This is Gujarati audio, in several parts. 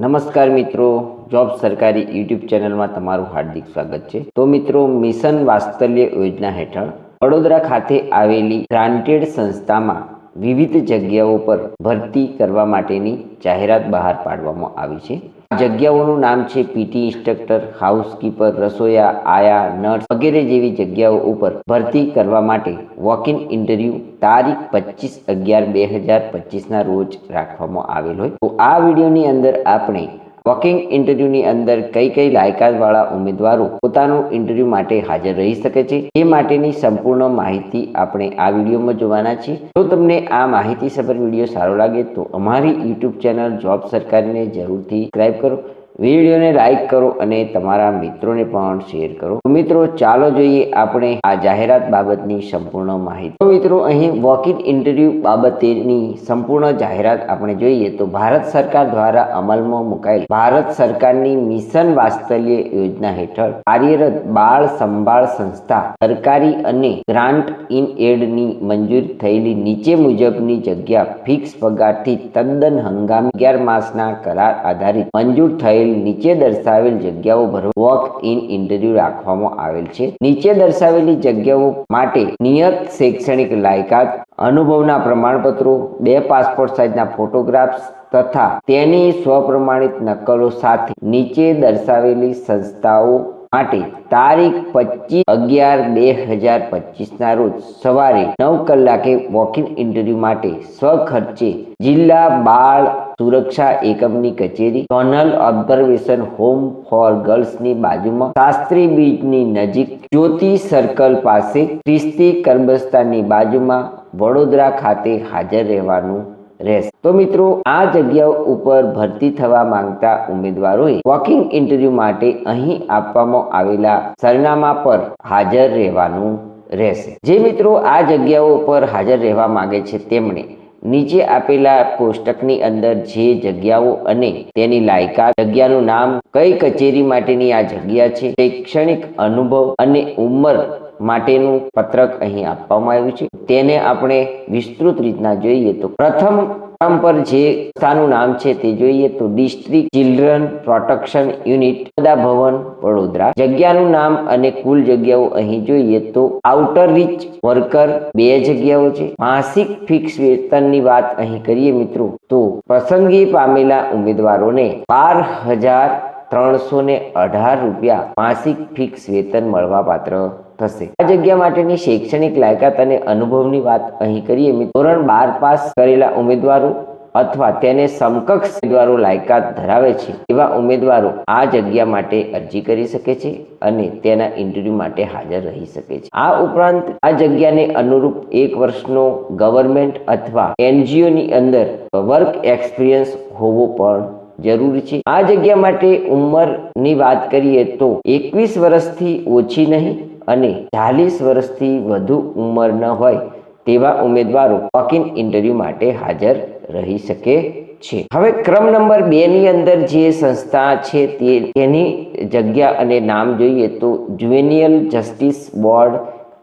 નમસ્કાર મિત્રો, જોબ સરકારી યુટ્યુબ ચેનલમાં તમારું હાર્દિક સ્વાગત છે. તો મિત્રો, મિશન વાત્સલ્ય યોજના હેઠળ વડોદરા ખાતે આવેલી ગ્રાન્ટેડ સંસ્થામાં વિવિધ જગ્યાઓ પર ભરતી કરવા માટેની જાહેરાત બહાર પાડવામાં આવી છે. જગ્યાઓનું નામ છે પીટી ઇન્સ્ટ્રક્ટર, હાઉસકીપર, રસોયા, આયા, નર્સ વગેરે જેવી જગ્યાઓ ઉપર ભરતી કરવા માટે વોક ઇન ઇન્ટરવ્યુ તારીખ પચીસ અગિયાર બે હજાર પચીસના રોજ રાખવામાં આવેલ હોય. તો આ વિડીયોની અંદર આપણે વોકિંગ ઇન્ટરવ્યુની અંદર કઈ કઈ લાયકાતવાળા ઉમેદવારો પોતાનું ઇન્ટરવ્યુ માટે હાજર રહી શકે છે એ માટેની સંપૂર્ણ માહિતી આપણે આ વિડીયોમાં જોવાના છીએ. જો તમને આ માહિતી સભર વીડિયો સારો લાગે તો અમારી યુટ્યુબ ચેનલ જોબ સરકારીને જરૂરથી સબસ્ક્રાઈબ કરો. વિડીયોને લાઈક કરો અને તમારા મિત્રોને પણ શેર કરો. મિત્રો, ચાલો જોઈએ આપણે આ જાહેરાત બાબતની સંપૂર્ણ માહિતી. મિત્રો, અહીં વોક ઇન્ટરવ્યૂ ઇન્ટરવ્યુ બાબતેની સંપૂર્ણ જાહેરાત આપણે જોઈએ તો ભારત સરકાર દ્વારા અમલમાં મુકાયેલ ભારત સરકારની મિશન વાસ્તવ્ય યોજના હેઠળ કાર્યરત બાળ સંભાળ સંસ્થા સરકારી અને ગ્રાન્ટ ઇન એડની મંજૂર થયેલી નીચે મુજબની જગ્યા ફિક્સ પગારથી તદ્દન હંગામી અગિયાર માસના કરાર આધારિત મંજૂર થયેલ નીચે દર્શાવેલ જગ્યાઓ ભરવા વોક ઇન ઇન્ટરવ્યુ રાખવામાં આવેલ છે. નીચે દર્શાવેલી જગ્યાઓ માટે નિયત શૈક્ષણિક લાયકાત, અનુભવના પ્રમાણપત્રો, બે પાસપોર્ટ સાઇઝના ફોટોગ્રાફ્સ તથા તેની સ્વપ્રમાણિત નકલો સાથે નીચે દર્શાવેલી સંસ્થાઓ માટે તારીખ પચીસ અગિયાર બે હજાર પચીસના રોજ સવારે નવ કલાકે વોકિંગ ઇન્ટરવ્યૂ માટે સ્વખર્ચે જિલ્લા બાળ સુરક્ષા એકમની કચેરી ઝોનલ ઓબ્ઝર્વેશન હોમ ફોર ગર્લ્સની બાજુમાં, શાસ્ત્રી બીચની નજીક, જ્યોતિ સર્કલ પાસે, ખ્રિસ્તી કરબસ્તાની બાજુમાં, વડોદરા ખાતે હાજર રહેવાનું રહેશે. તો મિત્રો, આ જગ્યાઓ ઉપર ભરતી થવા માંગતા ઉમેદવારોએ વોકિંગ ઇન્ટરવ્યુ માટે અહીં આપવામાં આવેલા સરનામા પર હાજર રહેવાનું રહેશે. જે મિત્રો આ જગ્યાઓ પર હાજર રહેવા માંગે છે, તેમણે નીચે આપેલા કોષ્ટકની અંદર જે જગ્યાઓ અને તેની લાયકાત જગ્યાનું નામ કઈ કચેરી માટેની આ જગ્યા છે શૈક્ષણિક અનુભવ અને ઉંમર માટેનું પત્રક અહીં આપવામાં આવ્યું છે. તેને આપણે વિસ્તૃત રીતના જોઈએ તો પ્રથમ નામ પર જે સંસ્થાનું નામ છે તે જોઈએ તો ડિસ્ટ્રિક્ટ ચિલ્ડ્રન પ્રોટેક્શન યુનિટ બધા ભવન, વડોદરા. જગ્યાનું નામ અને કુલ જગ્યાઓ અહીં જોઈએ તો આઉટર રીચ વર્કર બે જગ્યાઓ છે. માસિક ફિક્સ વેતનની વાત અહીં કરીએ મિત્રો, તો પસંદગી પામેલા ઉમેદવારોને બાર હજાર ત્રણસો ને અઢાર રૂપિયા માસિક ફિક્સ વેતન મળવા પાત્ર થશે. આ જગ્યા માટેની શૈક્ષણિક લાયકાત અને અનુભવની વાત અહીં કરીએ ધોરણ બાર પાસ કરેલા ઉમેદવારો અથવા તેને સમકક્ષ ઉમેદવારો લાયકાત ધરાવે છે, એવા ઉમેદવારો આ જગ્યા માટે અરજી કરી શકે છે અને તેના ઇન્ટરવ્યુ માટે હાજર રહી શકે છે. આ ઉપરાંત આ જગ્યાને અનુરૂપ એક વર્ષનો ગવર્મેન્ટ અથવા એનજીઓની અંદર વર્ક એક્સપિરિયન્સ હોવો પણ જરૂરી છે. આ જગ્યા માટે ઉંમરની વાત કરીએ તો એકવીસ વર્ષથી ઓછી નહીં અને ચાલીસ વર્ષથી વધુ ઉંમર ન હોય તેવા ઉમેદવારો વોક ઇન્ટરવ્યૂ માટે હાજર રહી શકે છે. હવે ક્રમ નંબર બે ની અંદર જે સંસ્થા છે તે તેની જગ્યા અને નામ જોઈએ તો જુવેનિયલ જસ્ટિસ બોર્ડ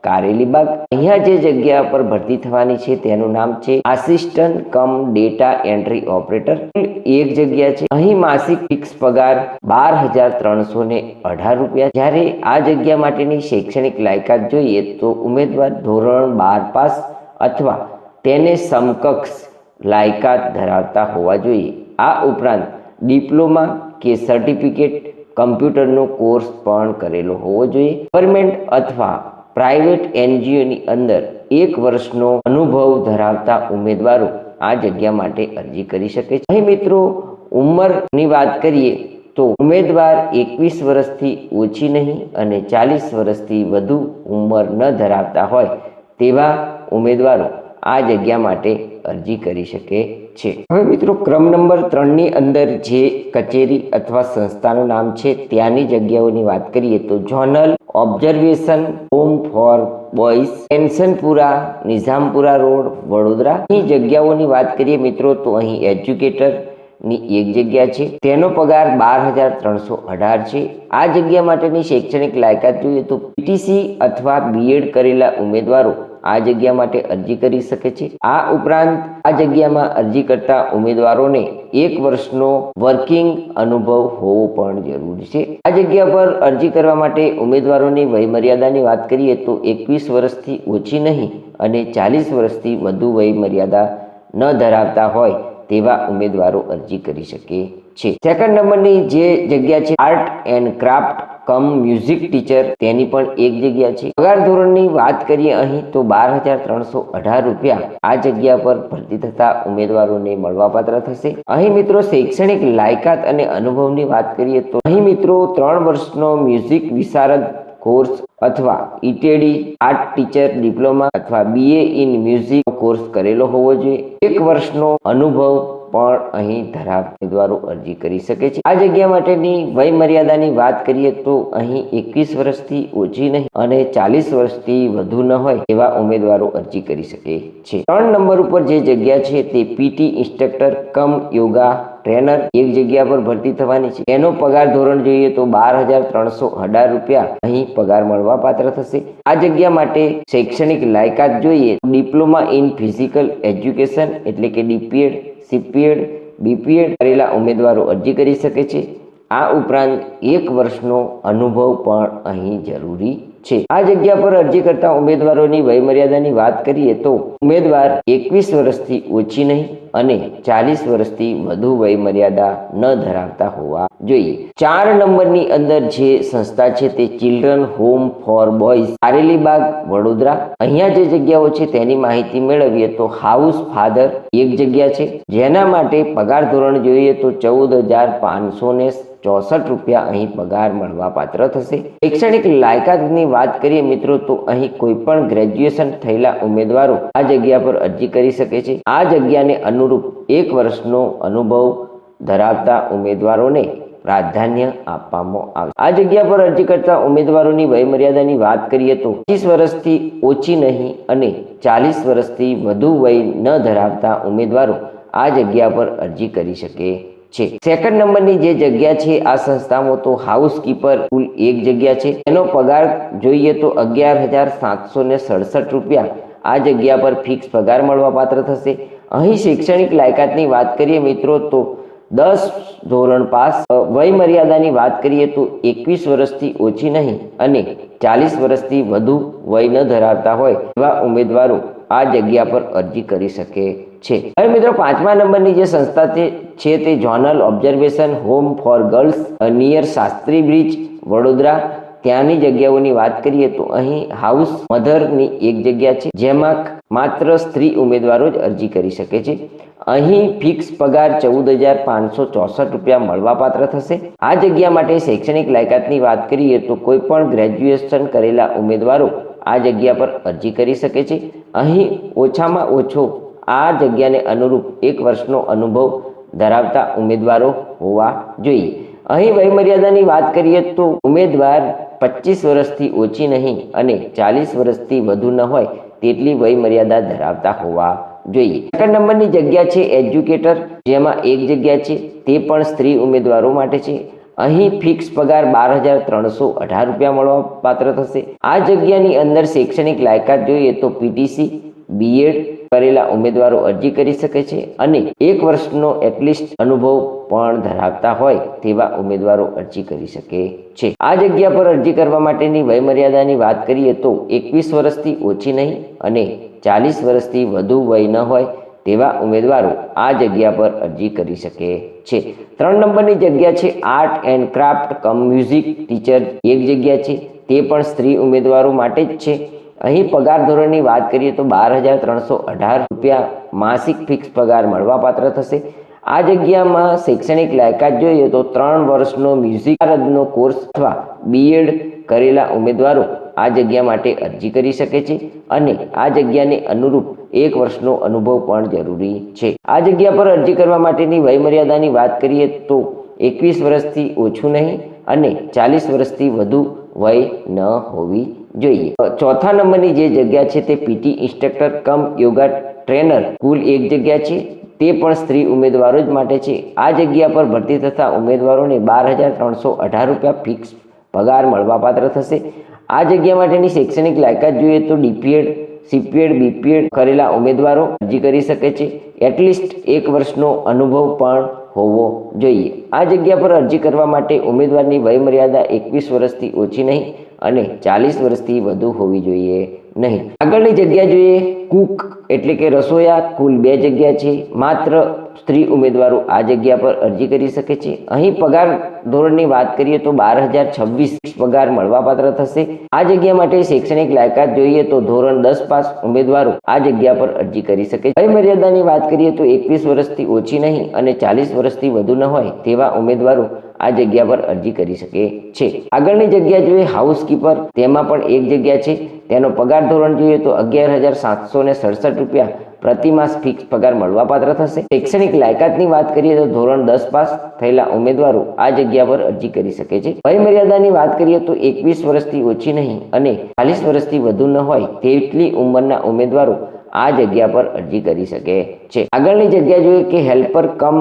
કારેલીબાગ અહીંયા જે જગ્યા પર ભરતી થવાની છે તેનું નામ છે assistant cum data entry operator. એક જગ્યા છે. અહીં માસિક ફિક્સ પગાર બાર હજાર ત્રણસો ને અઢાર રૂપિયા. જ્યારે આ જગ્યા માટેની શૈક્ષણિક લાયકાત જોઈએ તો ઉમેદવાર ધોરણ બાર પાસ અથવા તેને સમકક્ષ લાયકાત ધરાવતા હોવા જોઈએ. આ ઉપરાંત ડિપ્લોમા કે સર્ટિફિકેટ કમ્પ્યુટરનો કોર્સ પણ કરેલો હોવો જોઈએ. ગવર્મેન્ટ અથવા પ્રાઇવેટ એનજીઓની અંદર એક વર્ષનો અનુભવ ધરાવતા ઉમેદવારો આ જગ્યા માટે અરજી કરી શકે છે. અહીં મિત્રો, ઉંમરની વાત કરીએ તો ઉમેદવાર એકવીસ વર્ષથી ઓછી નહીં અને ચાલીસ વર્ષથી વધુ ઉંમર ન ધરાવતા હોય તેવા ઉમેદવારો આ જગ્યા માટે અરજી કરી શકે છે. હવે મિત્રો, ક્રમ નંબર ત્રણની અંદર જે કચેરી અથવા સંસ્થાનું નામ છે ત્યાંની જગ્યાઓની વાત કરીએ તો zonal observation home for boys Pensionpura Nizampura road Vadodara અહીં જગ્યાઓની વાત કરીએ મિત્રો, તો અહીં એજ્યુકેટરની એક જગ્યા છે. તેનો પગાર બાર હજાર ત્રણસો અઢાર છે. આ જગ્યા માટેની શૈક્ષણિક લાયકાત જોઈએ તો પીટીસી અથવા બીએડ કરેલા ઉમેદવારો આ જગ્યા માટે અરજી કરી શકે છે. આ ઉપરાંત આ જગ્યામાં અરજી કરતા ઉમેદવારોને એક વર્ષનો વર્કિંગ અનુભવ હોવો પણ જરૂરી છે. આ જગ્યા પર અરજી કરવા માટે ઉમેદવારોની વયમર્યાદાની વાત કરીએ તો એકવીસ વર્ષથી ઓછી નહીં અને ચાલીસ વર્ષથી વધુ વયમર્યાદા ન ધરાવતા હોય તેવા ઉમેદવારો અરજી કરી શકે છે. સેકન્ડ નંબરની જે જગ્યા છે, art and craft cum music teacher તેની પણ એક જગ્યા છે. પગાર ધોરણની વાત કરીએ અહીં તો બાર રૂપિયા આ જગ્યા પર ભરતી થતા ઉમેદવારોને મળવાપાત્ર થશે. અહીં મિત્રો શૈક્ષણિક લાયકાત અને અનુભવની વાત કરીએ તો અહીં મિત્રો ત્રણ વર્ષનો મ્યુઝિક વિશારદ કોર્સ અથવા ઈટેડી આર્ટ ટીચર ડિપ્લોમા અથવા બીએ ઇન મ્યુઝિક કોર્સ કરેલો હોવો જોઈએ. એક વર્ષનો અનુભવ પણ અહીં ધરાવ ઉમેદવારો અરજી કરી શકે છે. આ જગ્યા માટેની વય મર્યાદાની વાત કરીએ તો અહીં એકવીસ વર્ષથી ઓછી નહીં અને ચાલીસ વર્ષથી વધુ ન હોય એવા ઉમેદવારો અરજી કરી શકે છે. ત્રણ નંબર ઉપર જે જગ્યા છે તે PT instructor, cum, yoga, trainer એક જગ્યા પર ભરતી થવાની છે. એનો પગાર ધોરણ જોઈએ તો બાર હજાર ત્રણસો અઢાર રૂપિયા અહીં પગાર મળવા પાત્ર થશે. આ જગ્યા માટે શૈક્ષણિક લાયકાત જોઈએ ડિપ્લોમા ઇન ફિઝિકલ એજ્યુકેશન એટલે કે ડીપીએડ સીપીએડ બીપીએડ કરેલા ઉમેદવારો અરજી કરી શકે છે. આ ઉપરાંત એક વર્ષનો અનુભવ પણ અહીં જરૂરી છે. આ જગ્યા પર અરજી કરતા ઉમેદવારોની વયમર્યાદાની વાત કરીએ તો ઉમેદવાર એકવીસ વર્ષથી ઓછી નહીં અને ચાલીસ વર્ષથી વધુ વયમર્યાદા ન ધરાવતા હોવા જોઈએ. ચાર નંબરની અંદર જે સંસ્થા છે તે children home for boys, Karelibaug, Vadodara. અહીંયા જે જગ્યાઓ છે તેની માહિતી મેળવીએ તો હાઉસ ફાધર એક જગ્યા છે. જેના માટે પગાર ધોરણ જોઈએ તો ચૌદ હજાર પાંચસો ને ચોસઠ રૂપિયા અહીં પગાર મળવા પાત્ર થશે. શૈક્ષણિક લાયકાતની વાત કરીએ મિત્રો, તો અહીં કોઈ પણ ગ્રેજ્યુએશન થયેલા ઉમેદવારો આ જગ્યા પર અરજી કરી શકે છે. આ જગ્યાને અનુરૂપ એક વર્ષનો અનુભવ ધરાવતા ઉમેદવારોને પ્રાધાન્ય આપવામાં આવે. આ જગ્યા પર અરજી કરતા ઉમેદવારોની વયમર્યાદાની વાત કરીએ તો પચીસ વર્ષથી ઓછી નહીં અને ચાલીસ વર્ષથી વધુ વય ન ધરાવતા ઉમેદવારો આ જગ્યા પર અરજી કરી શકે છે. સેકન્ડ નંબરની જે જગ્યા છે, આ સંસ્થામાં તો હાઉસકીપર કુલ એક જગ્યા છે. એનો પગાર જોઈએ તો અગિયાર હજાર સાતસો સડસઠ રૂપિયા. આ જગ્યા પર ફિક્સ પગાર મળવાપાત્ર થશે. અહીં શૈક્ષણિક લાયકાતની વાત કરીએ મિત્રો, તો દસ ધોરણ પાસ વય મર્યાદાની વાત કરીએ તો એકવીસ વર્ષથી ઓછી નહીં અને ચાલીસ વર્ષથી વધુ વય ન ધરાવતા હોય એવા ઉમેદવારો આ જગ્યા પર અરજી કરી શકે. છે. હવે મિત્રો, પાંચમા નંબરની જે સંસ્થા છે તે zonal observation home for girls near Shastri bridge, Vadodara. ત્યાંની જગ્યાઓની વાત કરીએ તો અહીં હાઉસ મધરની એક જગ્યા છે, જેમાં માત્ર સ્ત્રી ઉમેદવારો જ અરજી કરી શકે છે. અહીં ફિક્સ પગાર ચૌદ હજાર પાંચસો ચોસઠ રૂપિયા મળવાપાત્ર થશે. આ જગ્યા માટે શૈક્ષણિક લાયકાતની વાત કરીએ તો કોઈ પણ ગ્રેજ્યુએશન કરેલા ઉમેદવારો આ જગ્યા પર અરજી કરી શકે છે. અહીં ઓછામાં ઓછો આ જગ્યાને અનુરૂપ એક વર્ષનો અનુભવ ધરાવતા ઉમેદવારો હોવા જોઈએ. અહીં વયમર્યાદાની વાત કરીએ તો ઉમેદવાર પચીસ વર્ષથી ઓછી નહીં અને ચાલીસ વર્ષથી વધુ ન હોય તેટલી વયમર્યાદા ધરાવતા હોવા જોઈએ. સેકન્ડ નંબરની જગ્યા છે એજ્યુકેટર, જેમાં એક જગ્યા છે તે પણ સ્ત્રી ઉમેદવારો માટે છે. અહીં ફિક્સ પગાર બાર હજાર ત્રણસો અઢાર રૂપિયા મળવા પાત્ર થશે. આ જગ્યાની અંદર શૈક્ષણિક લાયકાત જોઈએ તો પીટીસી બીએડ કરેલા ઉમેદવારો અરજી કરી શકે છે અને એક વર્ષનો એટલીસ્ટ અનુભવ પણ ધરાવતા હોય તેવા ઉમેદવારો અરજી કરી શકે છે. આ જગ્યા પર અરજી કરવા માટેની વયમર્યાદાની વાત કરીએ તો એકવીસ વર્ષથી ઓછી નહીં અને ચાલીસ વર્ષથી વધુ વય ન હોય તેવા ઉમેદવારો આ જગ્યા પર અરજી કરી શકે છે. ત્રણ નંબરની જગ્યા છે art and craft cum music teacher. એક જગ્યા છે તે પણ સ્ત્રી ઉમેદવારો માટે જ છે. અહીં પગાર ધોરણની વાત કરીએ તો બાર હજાર ત્રણસો અઢાર રૂપિયા માસિક ફિક્સ પગાર મળવાપાત્ર થશે. આ જગ્યામાં શૈક્ષણિક લાયકાત જોઈએ તો ત્રણ વર્ષનો મ્યુઝિક રદનો કોર્સ અથવા બીએડ કરેલા ઉમેદવારો આ જગ્યા માટે અરજી કરી શકે છે અને આ જગ્યાને અનુરૂપ એક વર્ષનો અનુભવ પણ જરૂરી છે. આ જગ્યા પર અરજી કરવા માટેની વયમર્યાદાની વાત કરીએ તો એકવીસ વર્ષથી ઓછું નહીં અને ચાલીસ વર્ષથી વધુ વય ન હોવી જોઈએ. ચોથા નંબરની જે જગ્યા છે તે PT instructor cum yoga trainer કુલ એક જગ્યા છે. તે પણ સ્ત્રી ઉમેદવારો જ માટે છે. આ જગ્યા પર ભરતી થતા ઉમેદવારોને બાર હજાર ત્રણસો અઢાર રૂપિયા ફિક્સ પગાર મળવાપાત્ર થશે. આ જગ્યા માટેની શૈક્ષણિક લાયકાત જોઈએ તો ડીપીએડ, સીપીએડ, બીપીએડ કરેલા ઉમેદવારો અરજી કરી શકે છે. એટલીસ્ટ એક વર્ષનો અનુભવ પણ હોવો જોઈએ. આ જગ્યા પર અરજી કરવા માટે ઉમેદવારની વયમર્યાદા એકવીસ વર્ષથી ઓછી નહીં અને ચાલીસ વર્ષથી વધુ હોવી જોઈએ નહીં. આગળની જગ્યા જોઈએ. કુક એટલે કે રસોયા કુલ બે જગ્યા છે. માત્ર સ્ત્રી ઉમેદવારો આ જગ્યા પર અરજી કરી શકે છે. અહીં પગાર ધોરણની વાત કરીએ તો બાર હજાર છવ્વીસ પગાર મળવાપાત્ર થશે. આ જગ્યા માટે શૈક્ષણિક લાયકાત જોઈએ તો ધોરણ દસ પાસ ઉમેદવારો આ જગ્યા પર અરજી કરી શકે છે. મર્યાદાની વાત કરીએ તો એકવીસ વર્ષથી ઓછી નહીં અને ચાલીસ વર્ષથી વધુ ન હોય તેવા ઉમેદવારો આ જગ્યા પર અરજી કરી શકે છે. આગળની જગ્યા જોઈએ હાઉસકીપર તેમાં પણ એક જગ્યા છે. તેનો પગાર ધોરણ જોઈએ તો અગિયાર હજાર સાતસો ને સડસઠ રૂપિયા પ્રતિ માસ ફિક્સ પગાર મળવાપાત્ર થશે. શૈક્ષણિક લાયકાતની વાત કરીએ તો ધોરણ દસ પાસ થયેલા ઉમેદવારો આ જગ્યા પર અરજી કરી શકે છે. વયમર્યાદાની વાત કરીએ તો એકવીસ વર્ષથી ઓછી નહીં અને ચાલીસ વર્ષથી વધુ ન હોય તેટલી ઉંમરના ઉમેદવારો આ જગ્યા પર અરજી કરી શકે છે. આગળની જગ્યા જોઈએ કે helper cum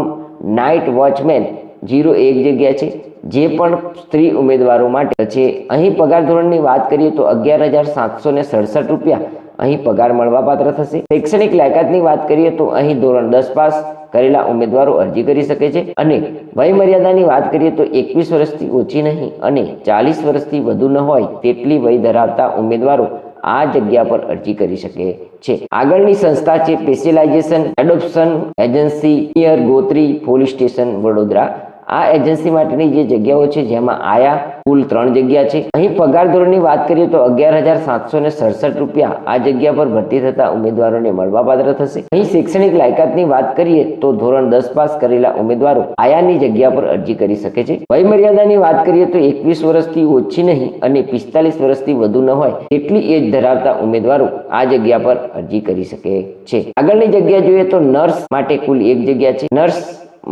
night watchman zero એક જગ્યા છે. જે પણ સ્ત્રી ઉમેદવારો માટે છે. અહીં પગાર ધોરણની વાત કરીએ તો અગિયાર હજાર સાતસો ને સડસઠ રૂપિયા અહીં પગાર મળવાપાત્ર થશે. શૈક્ષણિક લાયકાતની વાત કરીએ તો અહીં ધોરણ દસ પાસ કરેલા ઉમેદવારો અરજી કરી શકે છે. અને વય મર્યાદાની વાત કરીએ તો એકવીસ વર્ષથી ઓછી નહીં અને ચાલીસ વર્ષથી વધુ ન હોય તેટલી વય ધરાવતા ઉમેદવારો આ જગ્યા પર અરજી કરી શકે છે. આગળની સંસ્થા છે. Specialization adoption agency near Gotri police station Vadodara. આ એજન્સી માટેની જે જગ્યાઓ છે, જેમાં આયા કુલ ત્રણ જગ્યા છે. અહીં પગાર ધોરણની વાત કરીએ તો અગિયાર હજાર સાતસો સડસઠ રૂપિયા આ જગ્યા પર ભરતી થતા ઉમેદવારોને મળવાપાત્ર થશે. અહીં શૈક્ષણિક લાયકાતની વાત કરીએ તો ધોરણ દસ પાસ કરેલા ઉમેદવારો આયાની જગ્યા પર અરજી કરી શકે છે. વયમર્યાદાની વાત કરીએ તો એકવીસ વર્ષથી ઓછી નહીં અને પિસ્તાલીસ વર્ષથી વધુ ન હોય એટલી એજ ધરાવતા ઉમેદવારો આ જગ્યા પર અરજી કરી શકે છે. આગળની જગ્યા જોઈએ તો નર્સ માટે કુલ એક જગ્યા છે. નર્સ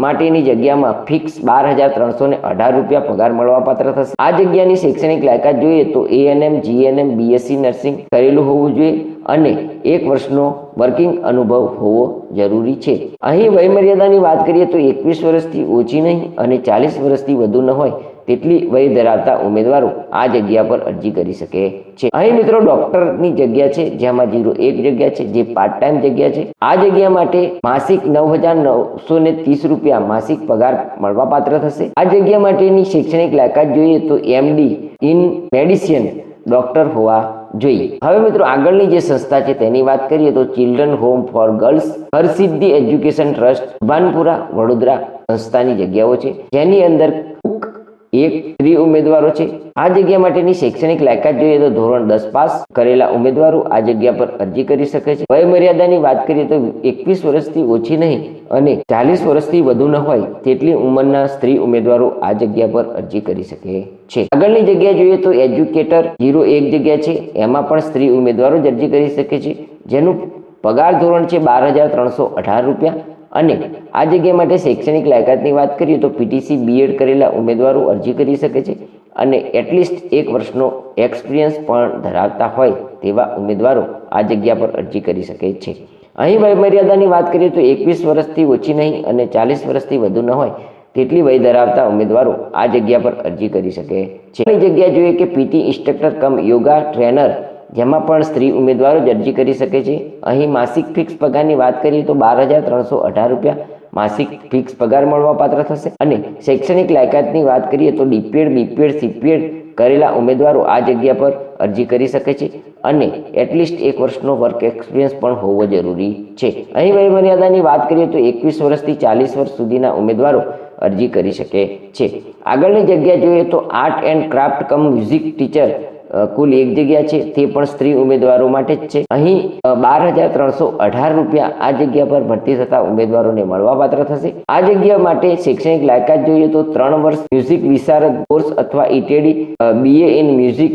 માટેની જગ્યામાં ફિક્સ બાર હજાર ત્રણસો ને અઢાર રૂપિયા પગાર મળવાપાત્ર થશે. આ જગ્યાની શૈક્ષણિક લાયકાત જોઈએ તો એએનએમ જીએનએમ બીએસસી નર્સિંગ કરેલું હોવું જોઈએ અને એક વર્ષનો વર્કિંગ અનુભવ હોવો જરૂરી છે. અહીં વયમર્યાદાની વાત કરીએ તો એકવીસ વર્ષથી ઓછી નહીં અને ચાલીસ વર્ષથી વધુ ન હોય તેટલી વય ધરાવતા ઉમેદવારો આ જગ્યા પર અરજી કરી શકે છે. અહીં મિત્રો ડોક્ટરની જગ્યા છે જેમાં જીરો એક જગ્યા છે, જે પાર્ટ ટાઈમ જગ્યા છે. આ જગ્યા માટે માસિક નવ હજાર નવસો ને ત્રીસ રૂપિયા માસિક પગાર મળવાપાત્ર થશે. આ જગ્યા માટેની શૈક્ષણિક લાયકાત જોઈએ તો એમડી ઇન મેડિસિન ડોક્ટર હોવા જોઈએ. હવે મિત્રો આગળની જે સંસ્થા છે તેની વાત કરીએ તો children home for girls Harsiddhi education trust Bhanpura Vadodara સંસ્થાની જગ્યાઓ છે. જેની અંદર એક સ્ત્રી ઉમેદવારો છે. આ જગ્યા માટેની શૈક્ષણિક લાયકાત જોઈએ તો ધોરણ દસ પાસ કરેલા ઉમેદવારો આ જગ્યા પર અરજી કરી શકે છે. વય મર્યાદાની વાત કરીએ તો એકવીસ વર્ષથી ઓછી નહીં અને ચાલીસ વર્ષથી વધુ ન હોય તેટલી ઉંમરના સ્ત્રી ઉમેદવારો આ જગ્યા પર અરજી કરી શકે છે. આગળની જગ્યા જોઈએ તો એજ્યુકેટર જીરો એક જગ્યા છે. એમાં પણ સ્ત્રી ઉમેદવારો જ અરજી કરી શકે છે. જેનું પગાર ધોરણ છે બાર હજાર ત્રણસો અઢાર રૂપિયા. અને આ જગ્યા માટે શૈક્ષણિક લાયકાતની વાત કરીએ તો પીટીસી બીએડ કરેલા ઉમેદવારો અરજી કરી શકે છે અને એટલીસ્ટ એક વર્ષનો એક્સપિરિયન્સ પણ ધરાવતા હોય તેવા ઉમેદવારો આ જગ્યા પર અરજી કરી શકે છે. અહીં વય મર્યાદાની વાત કરીએ તો એકવીસ વર્ષથી ઓછી નહીં અને ચાલીસ વર્ષથી વધુ ન હોય તેટલી વય ધરાવતા ઉમેદવારો આ જગ્યા પર અરજી કરી શકે છે. જગ્યા જોઈએ કે PT instructor cum yoga trainer જેમાં પણ સ્ત્રી ઉમેદવારો જ અરજી કરી શકે છે. અહીં માસિક ફિક્સ પગારની વાત કરીએ તો બાર હજાર ત્રણસો અઢાર રૂપિયા માસિક ફિક્સ પગાર મળવાપાત્ર થશે. અને શૈક્ષણિક લાયકાતની વાત કરીએ તો ડીપીએડ, બીપીએડ, સીપીએડ કરેલા ઉમેદવારો આ જગ્યા પર અરજી કરી શકે છે. અને એટલીસ્ટ એક વર્ષનો વર્ક એક્સપિરિયન્સ પણ હોવો જરૂરી છે. અહીં વય મર્યાદાની વાત કરીએ તો એકવીસ વર્ષથી ચાલીસ વર્ષ સુધીના ઉમેદવારો અરજી કરી શકે છે. આગળની જગ્યા જોઈએ તો art and craft cum music teacher કુલ એક જગ્યા છે, તે પણ સ્ત્રી ઉમેદવારો માટે જ છે. અહીં બાર હજાર ત્રણસો અઢાર રૂપિયા આ જગ્યા પર ભરતી થતા ઉમેદવારોને મળવાપાત્ર થશે. આ જગ્યા માટે શૈક્ષણિક લાયકાત જોઈએ તો ત્રણ વર્ષ મ્યુઝિક વિશારદ કોર્સ અથવા ઈટેડી બીએ ઇન મ્યુઝિક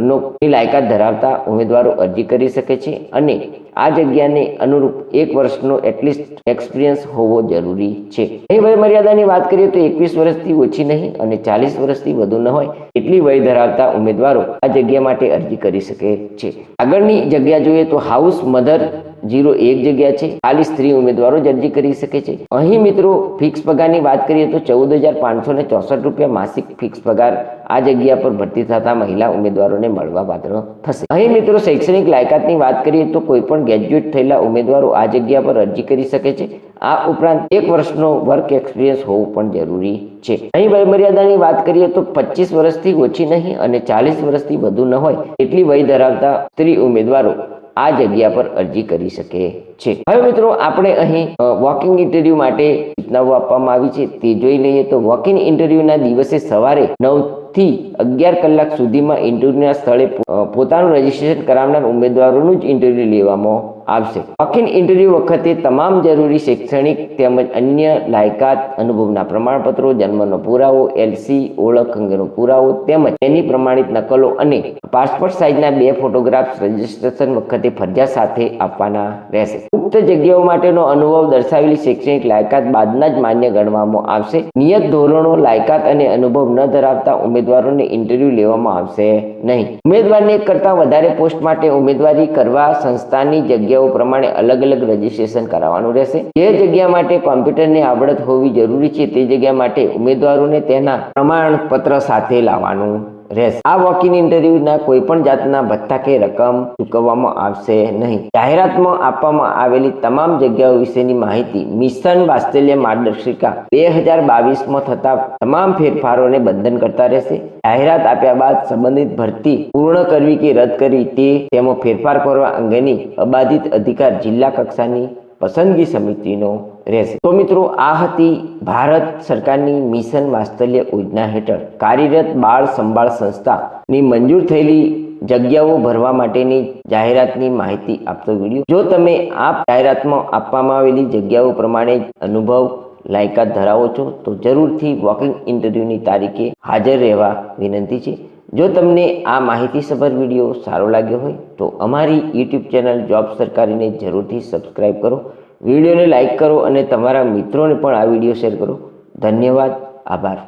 નો લાયકાત ધરાવતા ઉમેદવારો અરજી કરી શકે છે અને આ જગ્યાને અનુરૂપ એક વર્ષનો એટલીસ્ટ એક્સપિરિયન્સ હોવો જરૂરી છે. અહીં વય મર્યાદાની વાત કરીએ તો એકવીસ વર્ષથી ઓછી નહીં અને ચાલીસ વર્ષથી વધુ ન હોય એટલી વય ધરાવતા ઉમેદવારો આ જગ્યા માટે અરજી કરી શકે છે. આગળની જગ્યા જોઈએ તો હાઉસ મધર જીરો એક જગ્યા છે. ખાલી સ્ત્રી ઉમેદવારો જ અરજી કરી શકે છે. અહીં મિત્રો ફિક્સ પગારની વાત કરીએ તો ચૌદ હજાર પાંચસો ચોસઠ રૂપિયા માસિક ફિક્સ પગાર આ જગ્યા પર ભરતી થતા મહિલા ઉમેદવારોને મળવા પાત્ર થશે. અહીં મિત્રો શૈક્ષણિક લાયકાતની વાત કરીએ તો કોઈ પણ ગ્રેજ્યુએટ થયેલા ઉમેદવારો આ જગ્યા પર અરજી કરી શકે છે. આ ઉપરાંત એક વર્ષનો વર્ક એક્સપિરિયન્સ હોવું પણ જરૂરી છે. અહીં વયમર્યાદાની વાત કરીએ તો પચીસ વર્ષથી ઓછી નહીં અને ચાલીસ વર્ષથી વધુ ન હોય એટલી વય ધરાવતા સ્ત્રી ઉમેદવારો આ જગ્યા પર અરજી કરી શકે છે. હવે મિત્રો, આપણે અહીં વોકિંગ ઇન્ટરવ્યુ માટે સૂચનાઓ આપવામાં આવી છે. તે જોઈ લઈએ તો વોકિંગ ઇન્ટરવ્યુના દિવસે સવારે નવથી અગિયાર કલાક સુધીમાં ઇન્ટરવ્યુના સ્થળે પોતાનું રજીસ્ટ્રેશન કરાવનાર ઉમેદવારોનું જ ઇન્ટરવ્યુ લેવામાં આવશે. વોકિંગ ઇન્ટરવ્યુ વખતે તમામ જરૂરી શૈક્ષણિક તેમજ અન્ય લાયકાત અનુભવના પ્રમાણપત્રો, જન્મનો પુરાવો, એલસી, ઓળખ અંગેનો પુરાવો તેમજ તેની પ્રમાણિત નકલો અને પાસપોર્ટ સાઇઝના બે ફોટોગ્રાફ્સ રજીસ્ટ્રેશન વખતે ફરજિયાત સાથે આપવાના રહેશે. ઉક્ત જગ્યાઓ માટેનો અનુભવ દર્શાવેલી શૈક્ષણિક લાયકાત બાદના જ માન્ય ગણવામાં આવશે. નિયત ધોરણો, લાયકાત અને અનુભવ ન ધરાવતા ઉમેદવારોને ઇન્ટરવ્યુ લેવામાં આવશે નહીં. ઉમેદવારને કરતાં વધારે પોસ્ટ માટે ઉમેદવારી કરવા સંસ્થાની જગ્યાઓ પ્રમાણે અલગ અલગ રજીસ્ટ્રેશન કરાવવાનું રહેશે. જે જગ્યા માટે કોમ્પ્યુટરની આવડત હોવી જરૂરી છે, તે જગ્યા માટે ઉમેદવારોને તેના પ્રમાણપત્ર સાથે લાવવાનું. રહેશે. આ વોકિંગ ઇન્ટરવ્યુના કોઈ પણ જાતના ભથ્થા કે રકમ ચૂકવવામાં આવશે નહીં. જાહેરાતમાં આપવામાં આવેલી તમામ જગ્યાઓ વિશેની માહિતી મિશન વાત્સલ્ય માર્ગદર્શિકા બે હજાર બાવીસમાં થતા તમામ ફેરફારોને બંધન કરતા રહેશે. જાહેરાત આપ્યા બાદ સંબંધિત ભરતી પૂર્ણ કરવી કે રદ કરવી તે તેમાં ફેરફાર કરવા અંગેની અબાધિત અધિકાર જિલ્લા કક્ષાની પસંદગી સમિતિનો રહેશે. તો મિત્રો, આ હતી ભારત સરકારની મિશન વાત્સલ્ય યોજના હેઠળ કાર્યરત બાળ સંભાળ સંસ્થાની મંજૂર થયેલી જગ્યાઓ ભરવા માટેની જાહેરાતની માહિતી આપતો વીડિયો. જો તમે આ જાહેરાતમાં આપવામાં આવેલી જગ્યાઓ પ્રમાણે અનુભવ, લાયકાત ધરાવો છો, તો જરૂરથી વોકિંગ ઇન્ટરવ્યૂની તારીખે હાજર રહેવા વિનંતી છે. જો તમને આ માહિતીસભર વીડિયો સારો લાગ્યો હોય, તો અમારી યુટ્યુબ ચેનલ જોબ સરકારીને જરૂરથી સબસ્ક્રાઈબ કરો. વિડીયોને લાઇક કરો અને તમારા મિત્રોને પણ આ વીડિયો શેર કરો. ધન્યવાદ. આભાર.